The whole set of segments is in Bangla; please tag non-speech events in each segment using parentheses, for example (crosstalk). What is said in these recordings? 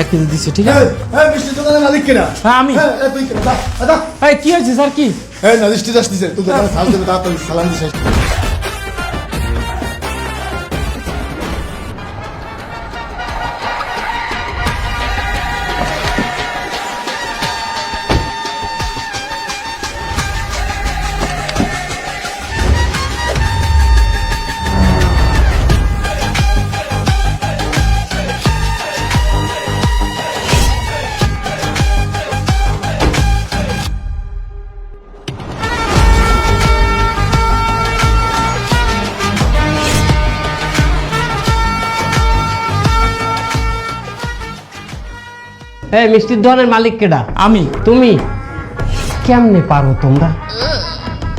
এক কেজি দিচ্ছে ঠিক আছে? মিষ্টি দোকানের মালিক কিনা? হ্যাঁ, আমি। হ্যাঁ, তুই কিনা। এই কি হয়েছে স্যার কি? এই না মিষ্টি দাস দিছে। দোকানে তাড়াতাড়ি সালাম দিছে। এই মিষ্টির দোকানের মালিক কেডা? আমি। তুমি? কেমনে পারো তোমরা?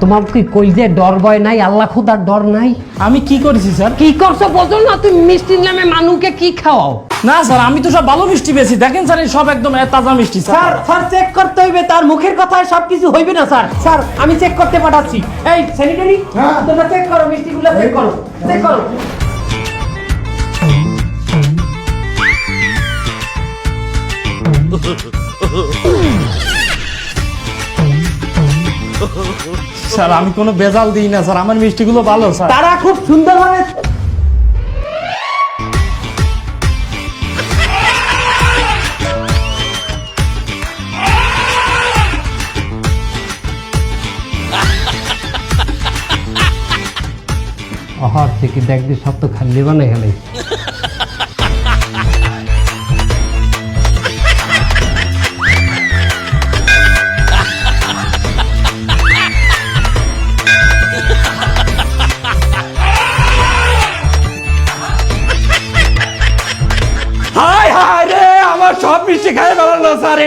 তোমার কি কই যে ডর ভয় নাই আল্লাহ খুদার ডর নাই? আমি কি করেছি স্যার? কি করছ বোঝো না তুমি মিষ্টির নামে মানুষকে কি খাওয়াও? না স্যার আমি তো সব ভালো মিষ্টি পেয়েছি। দেখেন স্যার এই সব একদম তাজা মিষ্টি স্যার। স্যার চেক করতে হইবে তার মুখের কথায় সবকিছু হইবে না স্যার। স্যার আমি চেক করতে পাঠাচ্ছি। এই স্যানিটারি হ্যাঁ। তোমরা চেক করো মিষ্টিগুলো চেক করো। চেক করো। স্যার আমি কোনো বেজাল দিই না স্যার আমার মিষ্টিগুলো ভালো স্যার। তারা খুব সুন্দরভাবে অহর থেকে দেখবি সব তো খালি বানাই খেলাই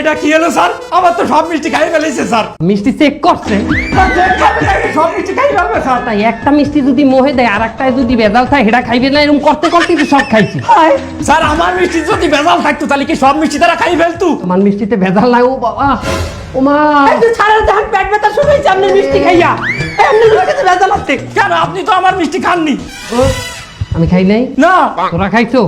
এটা কি হলো স্যার? আমার তো সব মিষ্টি খাই ফেলেছে স্যার। মিষ্টি চেক করছে। সব মিষ্টি খাই ফেলবে স্যার। তাই একটা মিষ্টি যদি মোহে দেয় আর একটায় যদি বেজাল থাকে সেটা খাইবে না এরকম করতে করতে তো সব খাইছি। স্যার আমার মিষ্টি যদি বেজাল থাকতো তাহলে কি সব মিষ্টি তারা খাই ফেলতো? আমার মিষ্টিতে ভেজাল ও বাবা। ও মা। ছাড়া যখন পেট ব্যথা হয়েছে আপনি মিষ্টি খাইয়া। এমনি মিষ্টিতে ভেজাল আছে। কেন আপনি তো আমার মিষ্টি খাননি। আমি খাই নাই? না। তোরা খাইছো?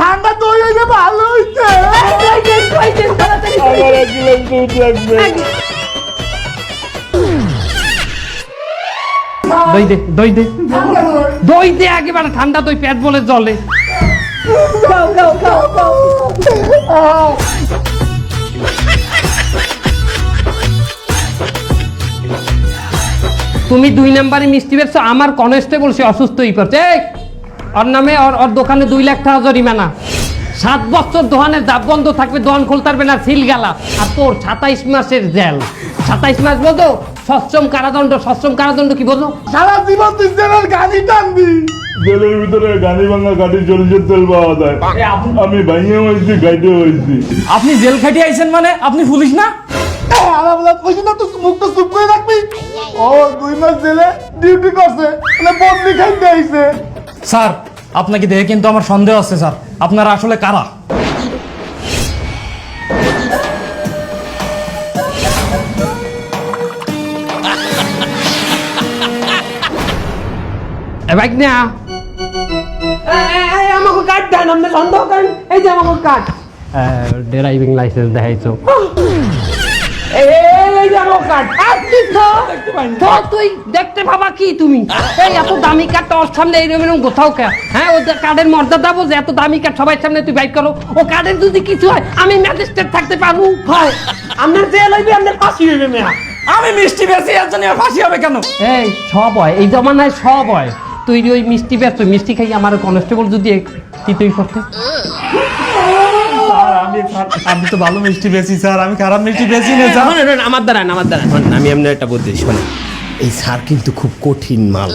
ঠান্ডা দই হইলে ভালো হইছে দই দে দই দে দই দে একেবারে ঠান্ডা দই পেট বলে জলে তুমি দুই নাম্বারে মিষ্টি বেচছো আমার কনস্টেবল সে অসুস্থ হয়ে পড়ছে ওর নামে ওর ওর দোকানে দুই লাখ টাকা জরিমানা। সাত বছর দোকানের দাব বন্ধ থাকবে দোকান খুলতে পারবে না সিল গেলা। আর তোর সাতাইশ মাসের জেল। সাতাইশ মাস বলতো সশ্রম কারাদণ্ড সশ্রম কারাদণ্ড কি বোঝো সারা জীবন তুই জেলের গানি টানবি। জেলের ভিতরে গানি ভাঙা কাঠি সরিষের তেল পাওয়া যায়। আমি ভাইয়ে হয়েছি গাইতে হয়েছি আপনি জেল খাটিয়ে আইছেন মানে? আপনি পুলিশ না? আমার বলা কইছি না তুই মুখটা চুপ করে রাখবি। ও দুই মাস জেলে ডিউটি করছে মানে বদলি খাইতে আইছে। স্যার আপনাকে দেখে কিন্তু আমার সন্দেহ আছে স্যার। আপনারা আসলে কারা? বাইক না আমাকে কাট দেন আপনি সন্দেহ করেন। এই যে আমাকে কাট। ড্রাইভিং লাইসেন্স দেখাইছো। তুই দেখতে পাবা কি তুমি? এই এত দামি তোর সামনে এইরকম এরকম কোথাও কে? হ্যাঁ ও কার্ডের মর্যাদা বোঝে এত দামি সবার সামনে তুই বাইক করো। ও কার্ডের যদি কিছু হয় আমি ম্যাজিস্ট্রেট থাকতে পারব। হয় আপনার জেল হইবে আপনার ফাঁসি হইবে মেয়া। আমি মিষ্টি বেশি এর জন্য ফাঁসি হবে কেন? এই সব হয়। এই জমানায় সব হয়। তুই ওই মিষ্টি ব্যস্ত মিষ্টি খাই আমার কনস্টেবল যদি তুই করতে? (laughs) আমি আমি তো ভালো মিষ্টি বেশি স্যার আমি খারাপ মিষ্টি বেশি না স্যার। আমার দ্বারা আমার দ্বারা। আমি এমনি একটা বুদ্ধি শোনেন। এই স্যার কিন্তু খুব কঠিন মাল।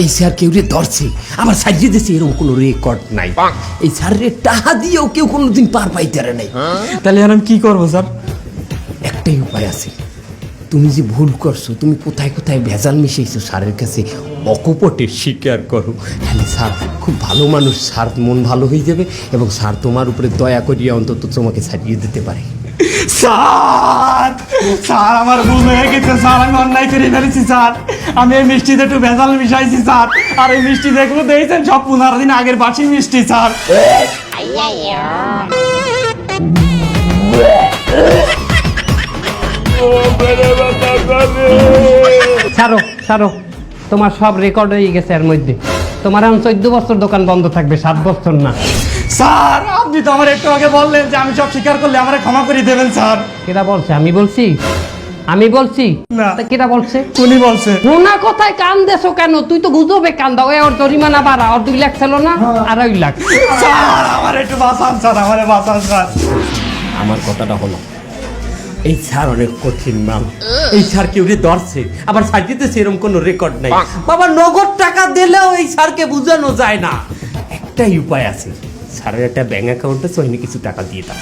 এই স্যার কেউ রে ধরছে আবার সাজিয়ে দিয়েছে এরকম কোনো রেকর্ড নাই। এই স্যার রে টাহা দিয়েও কেউ কোনোদিন পার পাইতে পারে নাই। তাহলে আর আমি কি করব স্যার? একটাই উপায় আছে। তুমি যে ভুল করছ তুমি কোথায় কোথায় ভেজাল মিশাইছো স্যারের কাছে অকপটে স্বীকার করো। হ্যাঁ স্যার খুব ভালো মানুষ স্যার মন ভালো হয়ে যাবে এবং স্যার তোমার উপরে দয়া করিয়া অন্তত তোমাকে ছাড়িয়ে দিতে পারে। স্যার স্যার আমার ভুল হয়ে গেছে স্যার আমি অন্যায় করে ফেলেছি স্যার। আমি এই মিষ্টিতে একটু ভেজাল মিশাইছি স্যার। আর এই মিষ্টি যেগুলো দিয়েছেন সব পনেরো দিন আগের বাসি মিষ্টি স্যার। ছাড়ো ছাড়ো তোমার সব রেকর্ড হয়ে গেছে এর মধ্যে। তোমার এখন চোদ্দ বছর দোকান বন্ধ থাকবে সাত বছর না। স্যার আপনি তো আমার একটু আগে বললেন যে আমি সব স্বীকার করলে আমার ক্ষমা করে দেবেন স্যার। কেটা বলছে? আমি বলছি? আমি বলছি? না। কেটা বলছে? উনি বলছে। রোনা কোথায় কান দেছো কেন? তুই তো গুজবে কান দাও এ ওর জরিমানা বাড়া ওর দুই লাখ ছিল না আড়াই লাখ। স্যার আমার একটু বাঁচান স্যার আমার বাঁচান স্যার। আমার কথাটা হলো এই স্যার অনেক কঠিন মাল এই স্যার কেউ ধরছে। আবার সাজিতে সেরকম কোনো রেকর্ড নাই। বাবা নগদ টাকা দিলেও এই স্যারকে বোঝানো যায় না। একটাই উপায় আছে। স্যারের একটা ব্যাংক অ্যাকাউন্টে আছে কিছু টাকা দিয়ে দাও।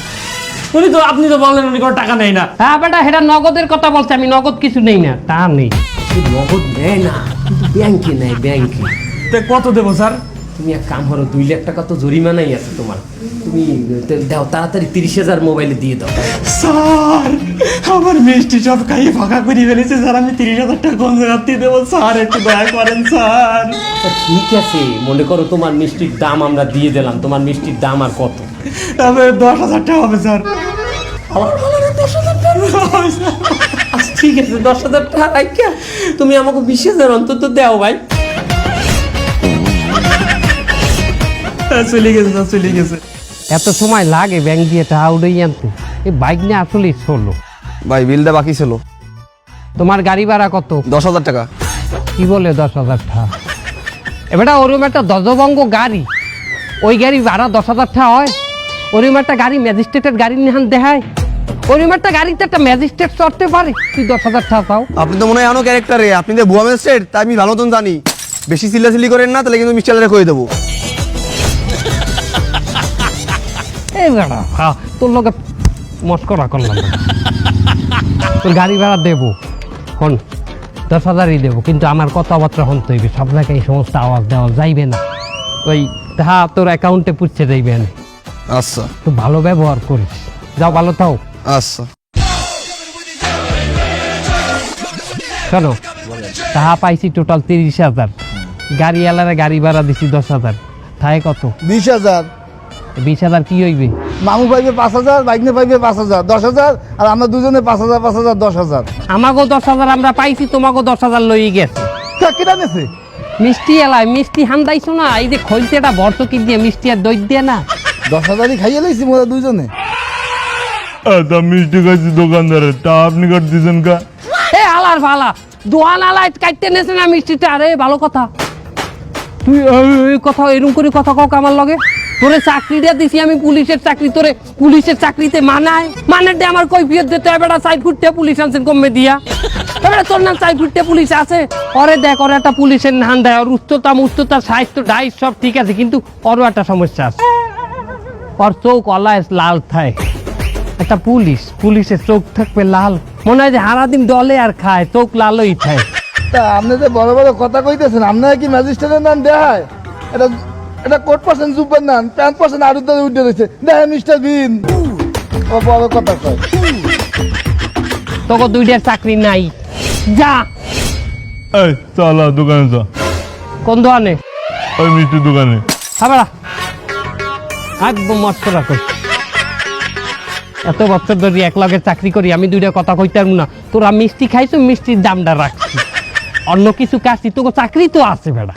উনি তো আপনি তো বললেন উনি কোনো টাকা নেই না। হ্যাঁ বেটা সেটা নগদের কথা বলছে। আমি নগদ কিছু নেই না তা নেই। নগদ নেয় না কিন্তু ব্যাংকে নেয় ব্যাংকে তো কত দেবো স্যার? তুমি এক কাম করো দুই লাখ টাকা তো জরিমানাই আছে তোমার। তুমি দাও তাড়াতাড়ি তিরিশ হাজার মোবাইলে দিয়ে দাও। স্যার আমার মিষ্টি সব খাইয়ে ফাঁকা করে ফেলেছে স্যার আমি তিরিশ হাজার টাকা কোন জায়গা দিয়ে দেবো? স্যার একটু দয়া করেন স্যার। ঠিক আছে মনে করো তোমার মিষ্টির দাম আমরা দিয়ে দিলাম তোমার মিষ্টির দাম আর কত? তবে দশ হাজার টাকা হবে স্যার। আচ্ছা ঠিক আছে দশ হাজার টাকা তুমি আমাকে বিশ হাজার অন্তত দাও ভাই। চলে গেছে চলে গেছে। এত সময় লাগে ব্যাংক দিয়ে টাকা উড়েই আনতে? এই বাইক নিয়ে আসলে ষোলো ভাই বিলটা বাকি ছিল। তোমার গাড়ি ভাড়া কত? দশ হাজার টাকা। কি বলে দশ হাজার টাকা এবারটা ওরকম একটা দজবঙ্গ গাড়ি। ওই গাড়ি ভাড়া দশ হাজার টাকা হয়। ওরকম একটা গাড়ি ম্যাজিস্ট্রেটের গাড়ি নিহান দেখায়। ওরকম একটা গাড়িতে একটা ম্যাজিস্ট্রেট চড়তে পারে। তুই দশ হাজার টাকা পাও। আপনি তো মনে হয় এমন ক্যারেক্টারে আপনি যে ভুয়া ম্যাজিস্ট্রেট তাই আমি ভালো মতন জানি। বেশি চিল্লাচিল্লি করেন না তাহলে কিন্তু মিস্টারে কয়ে দেবো। এই বেড়া হ্যাঁ, তোর লোকে মস্করা করলাম। তোর গাড়ি ভাড়া দেবো। হন দশ হাজারই দেবো কিন্তু আমার কথাবার্তা হন তৈবে সব জায়গায় এই সমস্ত আওয়াজ দেওয়া যাইবে না। ওই তাহা তোর অ্যাকাউন্টে পুষছে যাইবে না আচ্ছা। তো ভালো ব্যবহার করিস। যাও ভালো থাও। আচ্ছা। শোনো তাহা পাইছি টোটাল তিরিশ হাজার। গাড়ি এলারে গাড়ি ভাড়া দিছি দশ হাজার। তাই কত? বিশ হাজার। বিশ হাজার কি হইবে? মামু পাইবে পাঁচ হাজার বাইকনে পাইবে পাঁচ হাজার দশ হাজার আর আমরা দুজনে পাঁচ হাজার পাঁচ হাজার দশ হাজার। আমাকেও দশ হাজার আমরা পাইছি তোমাকেও দশ হাজার লই গেছে। তা কেটা নেছে মিষ্টি এলাই মিষ্টি হান্দাইছো না? এই যে খৈলতেটা ভর্তকি দিয়ে মিষ্টি আর দই দিয়ে না? দশ হাজারই খাইয়ে লাইছি মোরা দুজনে তা মিষ্টি খাইছি দোকানদারের তা আপনি কাট দিয়েছেন কা? এ আলার ভালা দোয়ান আলাই কাটতে নেছে না মিষ্টিটা? আরে ভালো কথা। তুই কথা এরকম করে কথা কক আমার লগে? তোরে চাকরিটা দিছি, আমি পুলিশের চাকরি, তোরে পুলিশের চাকরিতে মানায়। মানে দে আমার কৈফিয়ত দিতে এবারে সাইড ফুটতে পুলিশ আনছেন কমে দিয়া। এবারে তোর নাম সাইড ফুটতে পুলিশ আছে? পরে দেখ ওর একটা পুলিশের নাম দেয়, ওর উচ্চতা উচ্চতা সাহিত্য ডাইস সব ঠিক আছে, কিন্তু ওরও একটা সমস্যা আছে। ওর চোখ অলায় লাল থাকে একটা পুলিশ, পুলিশের চোখ থাকবে লাল। মনে হয় যে সারাদিন ডলে আর খায়, চোখ লালই থাকে তা আপনি যে বড় বড় কথা কইতেছেন, আপনারা কি ম্যাজিস্ট্রেটের নাম দেখায় এটা এটা কোট পার্সেন্ট জুপের নাম প্যান্ট পার্সেন্ট আরুর দাদা উঠে রয়েছে দেখেন মিস্টার বিন ও বড় কথা কয়। তোকে দুইটার চাকরি নাই। যা। এই চলা দোকানে চল কোন দোকানে? ওই মিষ্টির দোকানে। খাবারা। একদম মস্করা কর এত বছর ধরে এক লগে চাকরি করি আমি দুইটা কথা কইতাম না। তোরা মিষ্টি খাইছো মিষ্টির দামটা রাখছি। অন্য কিছু কাজটি তোকে চাকরি তো আছে বেড়া।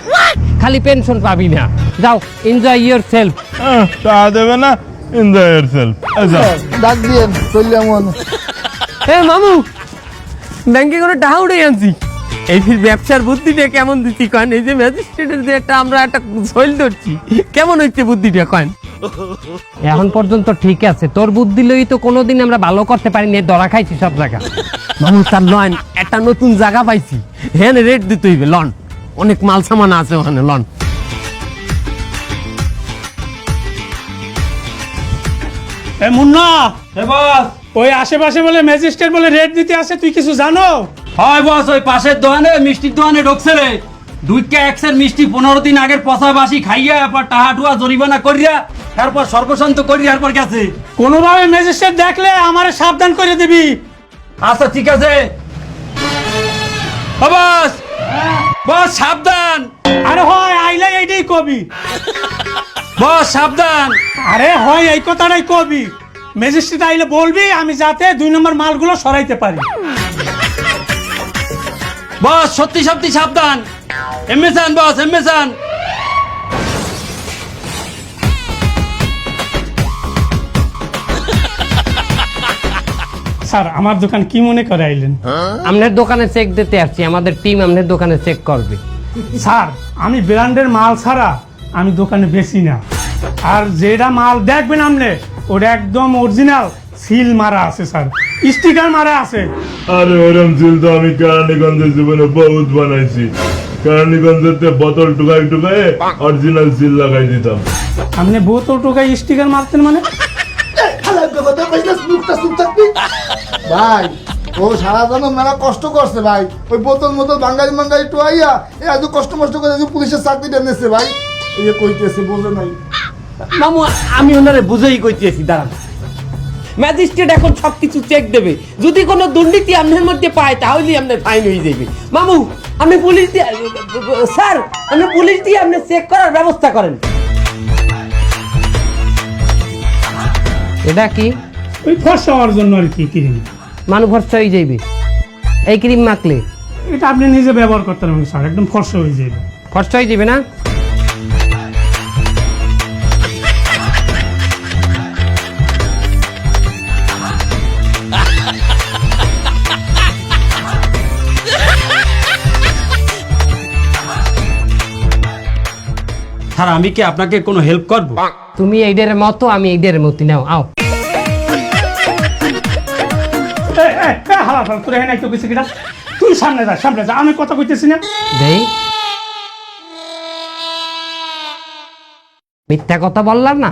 খালি পেনশন পাবি না। যাও এনজয় ইয়োর সেলফ তা দেবে না? এনজয় ইয়ার সেলফ ডাক দিয়েন চললাম মনে এ মামু ব্যাংকে করে টাকা উঠে আনছি। এই ফির ব্যবসার বুদ্ধিটা কেমন দিচ্ছি কয়েন এই যে ম্যাজিস্ট্রেটের যে একটা আমরা একটা শৈল ধরছি কেমন হচ্ছে বুদ্ধিটা কয়েন এখন পর্যন্ত ঠিক আছে তোর বুদ্ধি লই তো কোনোদিন আমরা ভালো করতে পারি পারিনি দরা খাইছি সব জায়গা। মামু তার লন একটা নতুন জায়গা পাইছি। হ্যাঁ রেট দিতে হইবে লন। অনেক মাল সামান আছে ওখানে লন। এ মুন্না এ বস। ওই আশেপাশে বলে ম্যাজিস্ট্রেট বলে রেট দিতে আসে তুই কিছু জানো? হয় বস ওই পাশের দোকানে মিষ্টির দোকানে ঢুকছে রে। দুইটা একশের মিষ্টি পনেরো দিন আগের পচা বাসি খাইয়া এরপর টাহা টুয়া জরিমানা করিয়া তারপর সর্বশান্ত করিয়া এরপর গেছে। কোনোভাবে ম্যাজিস্ট্রেট দেখলে আমারে সাবধান করে দিবি। আচ্ছা ঠিক আছে। ও বস সাবধান। আরে হয় আইলে এইটাই কবি। বস সাবধান। আরে হয় এই কথাটাই কবি। ম্যাজিস্ট্রেট আইলে বলবি আমি যাতে দুই নম্বর মালগুলো সরাইতে পারি। বস সত্যি সত্যি সাবধান। এমএসান বস এমএসান স্যার আমার দোকান কি মনে করে আইলেন? আপনার দোকানে চেক দিতে আসছি আমাদের টিম আপনার দোকানে চেক করবে। স্যার আমি ব্র্যান্ডের মাল ছাড়া আমি দোকানে বেশি না। আর যেটা মাল দেখবেন আপনি ওটা একদম অরিজিনাল সিল মারা আছে স্যার। স্টিকার মারা আছে। আরে ওরম ছিল তো আমি কেরানীগঞ্জের জীবনে বহুত বানাইছি। কেরানীগঞ্জের বোতল টুকাই টুকাই অরিজিনাল সিল লাগাই দিতাম। আপনি বোতল টোকায় স্টিকার মারতেন মানে? ভাই ও সারা জন্য মেলা কষ্ট করছে ভাই। ওই বোতল মোতল বাঙালি বাঙালি টুয়াইয়া এ এত কষ্ট মষ্ট করে পুলিশের চাকরিটা নিচ্ছে ভাই। এই যে কইতেছে বোঝে নাই। মামু আমি ওনারে বুঝেই কইতেছি দাঁড়ান। ম্যাজিস্ট্রেট এখন সবকিছু চেক দেবে। যদি কোনো দুর্নীতি আপনার মধ্যে পায় তাহলেই আপনার ফাইন হয়ে যাবে। মামু আপনি পুলিশ দিয়ে স্যার আপনি পুলিশ দিয়ে আপনি চেক করার ব্যবস্থা করেন। এটা কি? ওই ফর্সা হওয়ার জন্য আর কি কিরিম। মানুষ ভরসা হয়ে যাইবে। এই ক্রিম মাখলে। এটা আপনি নিজে ব্যবহার করতে পারবেন স্যার একদম ফর্সা হয়ে যাবে ফর্সা হয়ে যাবে না? স্যার আমি কি আপনাকে কোনো হেল্প করব? তুমি এইদের মতো আমি এইদের মতো নাও আও। হালা হালা, তোর এখানে একটু কিছু কিনা তুই সামনে যা সামনে যা আমি কথা কইতেছি না। দেই। মিথ্যা কথা বললাম না?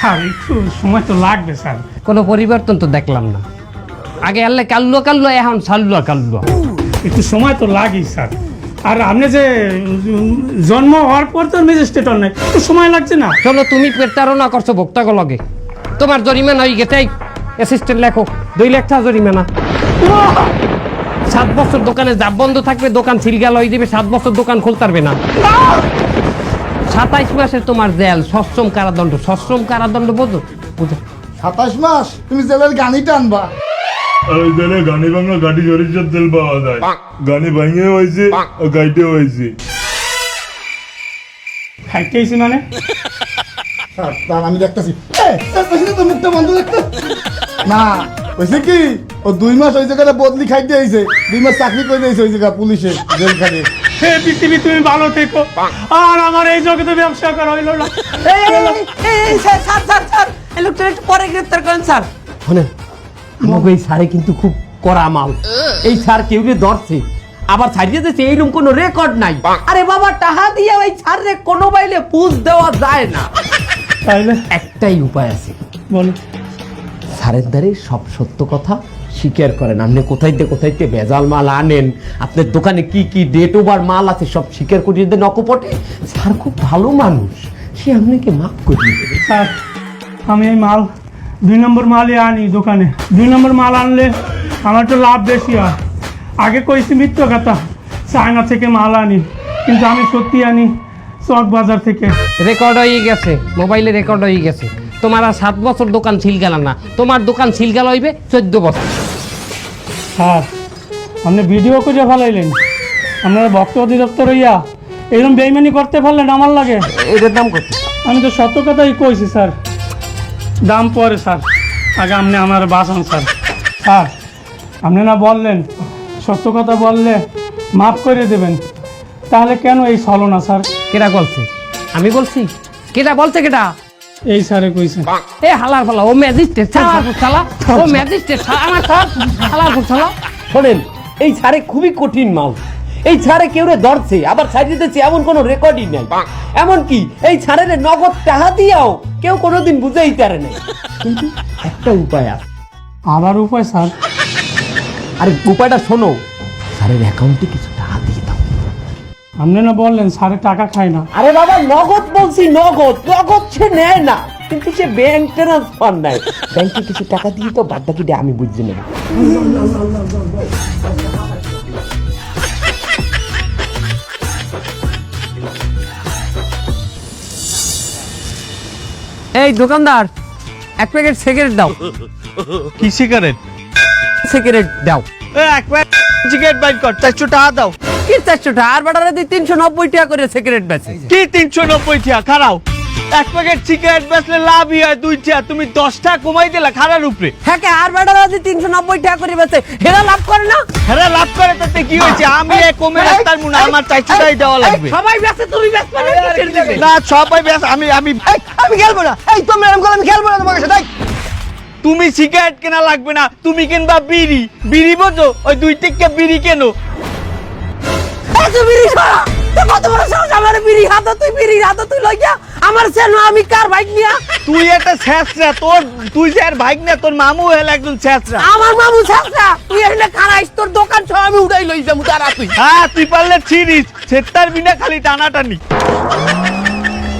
স্যার একটু সময় তো লাগবে স্যার। কোনো পরিবর্তন তো দেখলাম না। আগে আল্লে কাল্লো কাল্লো এখন সাল্লুয়া কাল্লুয়া। একটু সময় তো লাগেই স্যার। আর আপনি যে জন্ম হওয়ার পর তো ম্যাজিস্ট্রেট নেই একটু সময় লাগছে না? চলো তুমি প্রতারণা করছ ভোক্তাকে লগে। তোমার জরিমানা হয়ে গেছে অ্যাসিস্ট্যান্ট লেখো দুই লাখ টাকা জরিমানা। সাত বছর দোকানে জাপ বন্ধ থাকবে দোকান সিলগাল হয়ে যাবে সাত বছর দোকান খুলতে পারবে না। সাতাইশ মাসে তোমার জেল সশ্রম কারাদণ্ড সশ্রম কারাদণ্ড বোঝো? বুঝো। সাতাশ মাস? তুমি জেলের গানি টানবা। ওই তেলে গানি ভাঙা গাড়ি সরিষার তেল পাওয়া যায়। গানি ভাঙে হয়েছে গাইতে হয়েছে। খাইতেছি মানে? আমি দেখতেছি। এ, এ, পেছনে তো মুখটা বন্ধ দেখতে। না হয়েছে কি? ও দুই মাস ওই জায়গাটা বদলি খাইতে আইছে। দুই মাস চাকরি করে দিয়েছে ওই জায়গা পুলিশে জেলখানে হে পৃথিবী তুমি ভালো থেকো। আর আমার এই জগতে ব্যবসা করা হইল না। স্যার স্যার স্যার স্যার এই লোকটা একটু পরে গ্রেপ্তার করেন স্যার। শোনেন আমাকে এই স্যারে কিন্তু খুব কড়া মাল। এই স্যার কেউ ধরছে আবার ছাড়িয়ে দিচ্ছে এইরকম কোনো রেকর্ড নাই। আরে বাবা টাহা দিয়ে ওই স্যার কোনো বাইলে পুজ দেওয়া যায় না। তাইলে একটাই উপায় আছে। বলো। স্যারের দ্বারে সব সত্য কথা স্বীকার করেন। আপনি কোথাইতে কোথাইতে ভেজাল মাল আনেন আপনার দোকানে কি কি ডেট ওভার মাল আছে সব স্বীকার করিয়ে দেন অকপটে স্যার খুব ভালো মানুষ। সে আপনাকে মাফ করিয়ে দেবে। স্যার আমি এই মাল দুই নম্বর মালই আনি দোকানে। দুই নম্বর মাল আনলে আমার তো লাভ বেশি হয়। আগে কইছি মিথ্য কথা চায়না থেকে মাল আনি। কিন্তু আমি সত্যি আনি চক বাজার থেকে। রেকর্ড হয়ে গেছে মোবাইলে রেকর্ড হয়ে গেছে। তোমার আর সাত বছর দোকান ছিলগাল না। তোমার দোকান ছিলগাল হইবে চোদ্দ বছর। স্যার আপনি ভিডিও করে ফেলাইলেন। আপনারা ভক্ত অধিদপ্তর হইয়া এরকম বেইমানি করতে পারলেন আমার লাগে। এটার দাম কত? আমি তো সত্য কথাই কইছি স্যার। দাম পরে স্যার। আগে আপনি আমার বাঁচান স্যার। স্যার আপনি না বললেন সত্য কথা বললে মাফ করে দেবেন। তাহলে কেন এই ছলনা স্যার? কেটা বলছে? আমি বলছি কেটা বলছে কেটা এই স্যারে কইছে। এ হালার ফালা ও ম্যাজিস্ট্রেট ছালা ছালা। ও ম্যাজিস্ট্রেট আমার ছালা হালার ছালা। শোনেন এই ছাড়ে খুবই কঠিন মাল। এই ছাড়ে কেউ রে ধরছে আবার ছাড়িয়ে দিচ্ছে এমন কোনো রেকর্ডই নাই। এমন কি এই ছাড়ের নগদ টাকা দিয়াও কেউ কোনোদিন বুঝেই পারে নাই। কিন্তু একটা উপায় আছে। আবার উপায় স্যার? আরে উপায়টা শোনো স্যারের অ্যাকাউন্টে কিছু আপনি না বললেন স্যারে টাকা খায় না। আরে বাবা নগদ বলছি নগদ। নগদ সে নেয় না কিন্তু সে ব্যাংক ট্রান্সফার নেয়। ব্যাংকে কিছু টাকা দিয়ে তো বাদ বাকিটা আমি বুঝে নেব এই দোকানদার এক প্যাকেট সিগারেট দাও। কি সিগারেট সিগারেট দাও। সিগারেট বাইর কর চারশো টাকা দাও। কি চারশো টাকা? আর বেটারে দিয়ে তিনশো নব্বই টাকা করে সিগারেট বেচে। কি তিনশো নব্বই টাকা? খারাও। এক প্যাকেট সিগারেট বেচলে লাভই হয় দুই টাকা। তুমি দশটা কমাই দিলা খারার উপরে। হ্যাঁ আর বেটারে দিয়ে তিনশো নব্বই টাকা করে বেচে হেরা লাভ করে না? হ্যাঁ লাভ করে তাতে কি হয়েছে? আমি কমে রাখতার মুনা আমার চারশো টাকাই দেওয়া লাগবে। সবাই বেচে তুমি বেচবে না সবাই বেশ আমি আমি আমি খেলব না। এই তোমরা এরকম করে আমি খেলব না তোমার সাথে তুমি সিগারেট কেনা লাগবে না তুমি কিনবা বিড়ি। বিড়ি বোঝো ওই দুই টিকা বিড়ি কেনো? এত বিড়ি সরা তো কত বড় সাহস? আমার বিড়ি হাত তুই বিড়ি হাত তুই লইয়া আমার সেনো আমি কার বাইক নিয়া তুই একটা ছেঁচড়া তোর তুই যে আর ভাইক না তোর মামু হল একজন আমার মামু তুই এখানে খারাইস তোর দোকান সব আমি উড়াই লই যাব তারা তুই। হ্যাঁ তুই পারলে ছিড়িস সেটার বিনা খালি টানাটানি।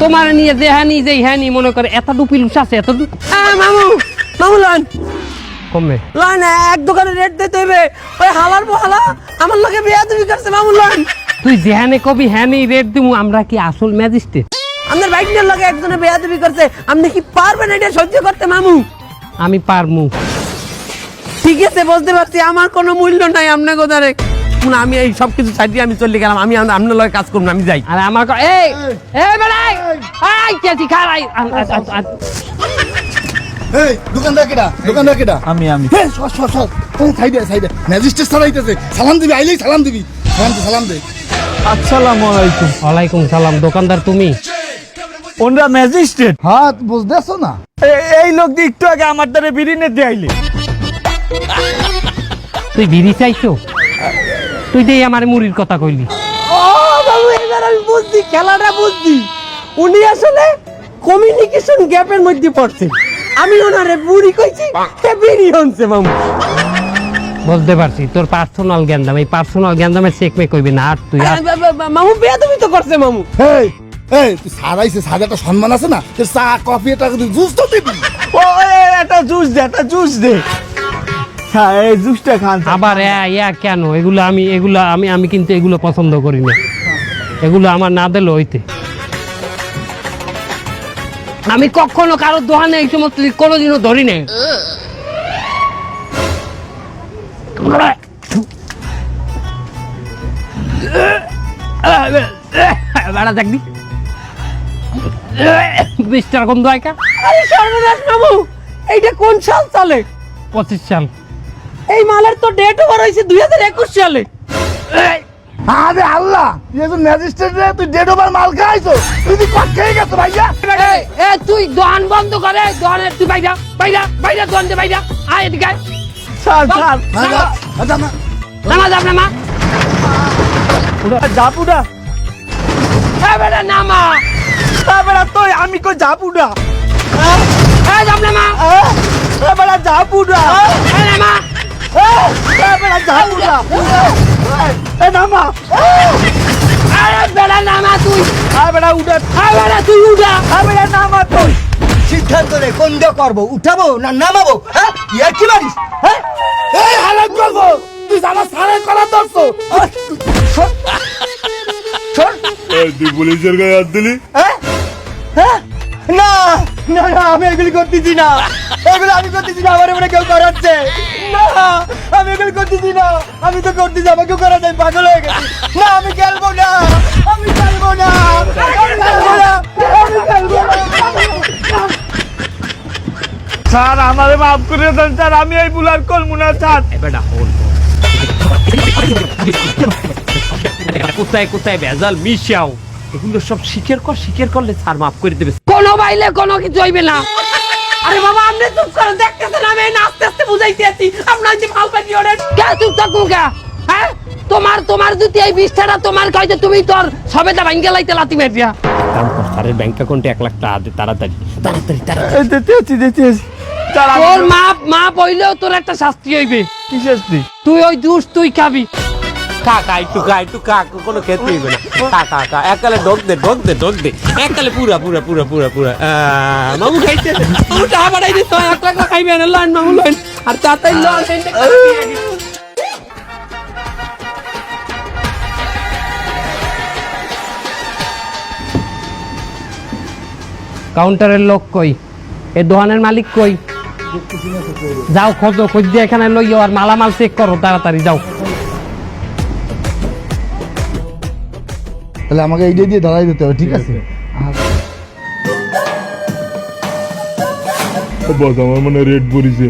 তোমার নিয়ে যে হ্যাঁ যে হ্যাঁ মনে করে এত ডুপি লুস আছে এত হ্যাঁ মামু। লন কমবে লন এক দোকানে রেট দিতে হইবে। ওই হালার বহালা আমার লগে বিয়া তুমি করছে লন তুই যেহানে কবি রেট দিমু আমরা কি আসল ম্যাজিস্ট্রেট লগে একজনে বিয়া তুমি করছে আপনি কি পারবেন এটা সহ্য করতে মামু? আমি পারমু। ঠিক আছে বুঝতে পারছি আমার কোনো মূল্য নাই আপনার কোথারে। আমি এই সব কিছু ছাড়িয়ে আমি চলে গেলাম আমি আপনার লগে কাজ করব না, আমি যাই। আর আমার এই এই বেড়াই! আই কেছি খারাই এই দোকানদার কেডা দোকানদার কেডা আমি আমি। সর সর সর ওই সাইডে সাইডে। ম্যাজিস্ট্রেট সারাইতেছে সালাম দিবি আইলেই সালাম দিবি। সালাম সালাম দে। আসসালামু আলাইকুম। ওয়ালাইকুম সালাম দোকানদার তুমি? ওনরা ম্যাজিস্ট্রেট বুঝতেছো না? এই লোক দিয়ে একটু আগে আমার দ্বারা বিড়ি তুই বিড়ি চাইছো? তুই দেই আমার মুড়ির কথা কইলি। ও বাবু এবার আমি বুঝছি খেলাটা বুঝছি। উনি আসলে কমিউনিকেশন গ্যাপের মধ্যে পড়ছে। আমি ওনারে বুড়ি কইছি বিড়ি হনছে মামু। বুঝতে পারছি তোর পার্সোনাল জ্ঞানদাম এই পার্সোনাল জ্ঞানদামের চেক মে কইবি না আর তুই আর মামু বিয়া তুমি তো করছে মামু। এই এই তুই সারাইছে সাদা একটা সম্মান আছে না? তোর চা কফি এটা জুস তো দিবি? ও এ, একটা জুস দে একটা জুস দে। হ্যাঁ এই জুসটা খান। আবার ইয়া কেন? এগুলো আমি এগুলো আমি আমি কিন্তু এগুলো পছন্দ করি না। এগুলো আমার না দিলে হইতে। আমি কখনো কারোর দোকানে এই সমস্ত কোনোদিনও ধরি নাই বেড়া দেখবি। বিশটার গন্ধ আয়কা আরে সর্বনাশ মামু এইটা কোন সাল চলে পঁচিশ সাল। এই মালের তো ডেট ওভার হয়েছে দুই হাজার একুশ সালে। আরে আল্লাহ একজন ম্যাজিস্ট্রেট রে তুই ডেড ওভার মাল খাইছো? তুই তুই কট খেয়ে গেছো ভাইয়া? এই, এ তুই দোকান বন্ধ করে দোকানের তুই বাইরা বাইরা বাইরা দোকান দে বাইরা আয়। এদিকে। Sir sir. নামা যাব নামা জাপুডা এ বেটা নামা তারপরে তুই আমি কই জাপুডা এ যাব নামা তারপরে জাপুডা এ নামা তারপরে জাপুডা এ নামা। আরে বেটা নামা তুই। তারপরে উঠা। আ বেটা তুই উঠা। তারপরে নামা তুই। সিদ্ধান্ত নে কোন দিয়ে করব? উঠাবো না নামাবো? হ্যাঁ? ইয়ার কি মারিস? হ্যাঁ? এই হালাত করব তুই জানা সারে করা ধরছো। তুই পুলিশের গায়ে হাত দিলি? হ্যাঁ? হ্যাঁ? না। না না আমি এগুলি করতেছি না। এগুলো আমি করতেছি না আমার মনে কেউ করাচ্ছে। না আমি এগুলি করতেছি না। আমি তো করতেছি আমাকে করা যায় পাগল হয়ে গেছি। না আমি খেলব না আমি খেলব না আমি খেলব না আমি খেলব না স্যার আমারে মাফ করে দেন স্যার আমি এই বুলার করব না স্যার। বেটা হল কোথায় কোথায় ভেজাল মিশাও? এগুলো সব শিখের কর শিখের করলে স্যার মাফ করে দেবে কোনো বাইলে কোনো কিছু হইবে না। আরে বাবা আপনি চুপ করেন দেখতেছেন আমি আস্তে আস্তে বুঝাইতে আছি। আপনার যে মাল পাইছি ওরেন কে চুপ থাকু কে হ্যাঁ? তোমার তোমার যদি এই বিষ্ঠাটা তোমার কইতে তুমি তোর সবেটা ব্যাংকে লাইতে লাতি মারিয়া কাম কর স্যারের ব্যাংক অ্যাকাউন্টে এক লাখ টাকা দে তাড়াতাড়ি তাড়াতাড়ি তাড়াতাড়ি। দিতে আছি দিতে আছি তোর মা মা বইলেও তোর একটা শাস্তি হইবে। কি শাস্তি? তুই ওই জুস তুই খাবি। খা একটু খা, একটু কোনো না। ঢোক দে দে দে। এককালে পুরা পুরা পুরা পুরা পুরা। মামু খাইছে? টাকা বাড়াই খাইবে না, লাইন, মামু, লাইন। আর তাতাই লন কাউন্টারের লোক কই? এই দোকানের মালিক কই? যাও খোঁজো, খোঁজ দিয়ে এখানে লইও, আর মালামাল চেক করো, তাড়াতাড়ি যাও। তাহলে আমাকে এইটা দিয়ে ধরাই দিতে হবে ঠিক আছে? বস আমার মনে রেড পড়িছে।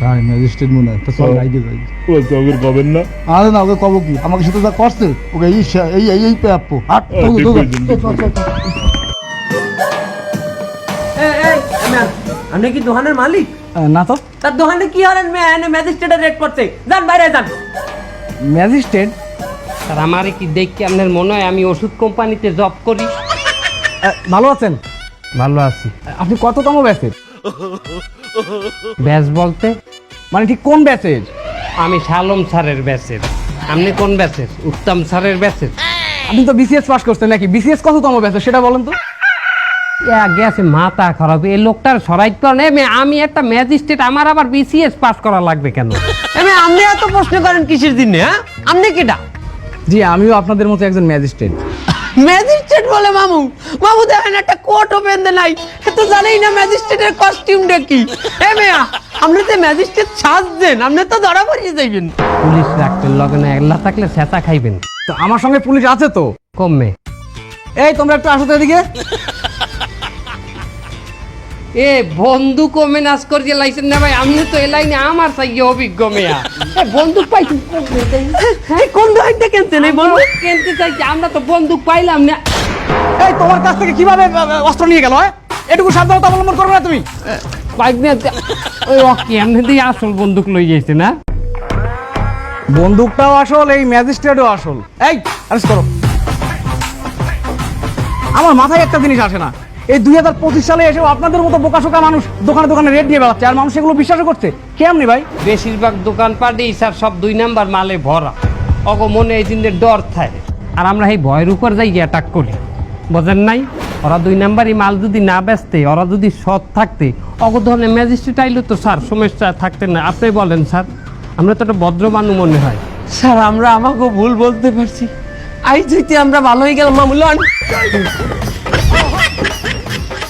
হ্যাঁ ম্যাজিস্ট্রেট মনে হয় তো চল গাইডে যাই। বস আমাকে পাবেন না? আরে না ওকে কব কি? আমাকে সাথে যা করছে ওকে এই এই এই এই হাট হ্যাঁ। আপনি কি দোকানের মালিক? না তো। তার দোকানে কি হলেন ম্যাজিস্ট্রেটের রেট করছে? যান বাইরে যান। ম্যাজিস্ট্রেট আর আমার কি দেখি আপনার মনে হয় আমি ওষুধ কোম্পানিতে জব করি? ভালো আছেন? ভালো আছি। আপনি কততম ব্যাচের? ব্যাস বলতে? মানে ঠিক কোন ব্যাচের? আমি শালম স্যারের ব্যাচের। আপনি কোন ব্যাচের? উত্তম স্যারের ব্যাচের? আপনি তো বিসিএস পাস করছেন নাকি? বিসিএস কততম ব্যাচের সেটা বলেন তো। গেছে মাথা খারাপ। এই লোকটার সরাই কারণে আমি একটা ম্যাজিস্ট্রেট আমার আবার বিসিএস পাস করা লাগবে কেন? আপনি এত প্রশ্ন করেন কিসের দিনে হ্যাঁ? আপনি কেটা? জি আমিও আপনাদের মতো একজন ম্যাজিস্ট্রেট ম্যাজিস্ট্রেট বলে মামু। মামু দেখেন একটা কোট ওপেন দে নাই। সে তো জানেই না ম্যাজিস্ট্রেটের কস্টিউমটা কি। এ মেয়া আপনি তো ম্যাজিস্ট্রেট সাজ দেন আপনি তো ধরা পড়িয়ে যাইবেন। পুলিশ রাখতে লগে না একলা থাকলে স্যাঁচা খাইবেন। তো আমার সঙ্গে পুলিশ আছে তো? কমবে এই তোমরা একটু আসো তো এদিকে। এ বন্দুক ও মেনাজ করিয়ে লাইছেন না ভাই? আপনি তো এলাই না আমার চাই অভিজ্ঞ মেয়া। এ বন্দুক পাইছি হ্যাঁ? কোন দোকানটা কিনছেন এই বন্দুক? কিনতে চাইছি আমরা তো বন্দুক পাইলাম না। এই তোমার কাছ থেকে কীভাবে অস্ত্র নিয়ে গেল হ্যাঁ? এটুকু সাবধানতা অবলম্বন করবে না তুমি। বাইক নিয়ে ওই অকি এমনি দিয়ে আসল বন্দুক লই যাইছে না? বন্দুকটাও আসল এই ম্যাজিস্ট্রেটও আসল। এই আরেস্ট করো। আমার মাথায় একটা জিনিস আসে না। এই দুই হাজার পঁচিশ সালে এসেও আপনাদের মতো বোকাশোকা মানুষ দোকানে দোকানে রেট দিয়ে বেড়াচ্ছে। আর মানুষ এগুলো বিশ্বাস করছে। কেমনি ভাই? বেশিরভাগ দোকানপাটে স্যার সব দুই নাম্বার মালে ভরা। অগ মনে এই দিনের ডর থাকে। আর আমরা এই ভয়ের উপর যাই অ্যাটাক করি। বোঝেন নাই? ওরা দুই নাম্বারই মাল যদি না বেচতে ওরা যদি সৎ থাকতে অগ ধরনের ম্যাজিস্ট্রেট আইলে তো স্যার সমস্যা থাকতে না। আপনি বলেন স্যার আমরা তো একটা ভদ্র মানুষ মনে হয়। স্যার আমরা আমাকে ভুল বলতে পারছি। আই যেতে আমরা ভালো হয়ে গেলাম মামুলান।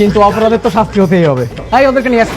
কিন্তু অপরাধের তো শাস্তি হতেই হবে। তাই ওদেরকে নিয়ে আস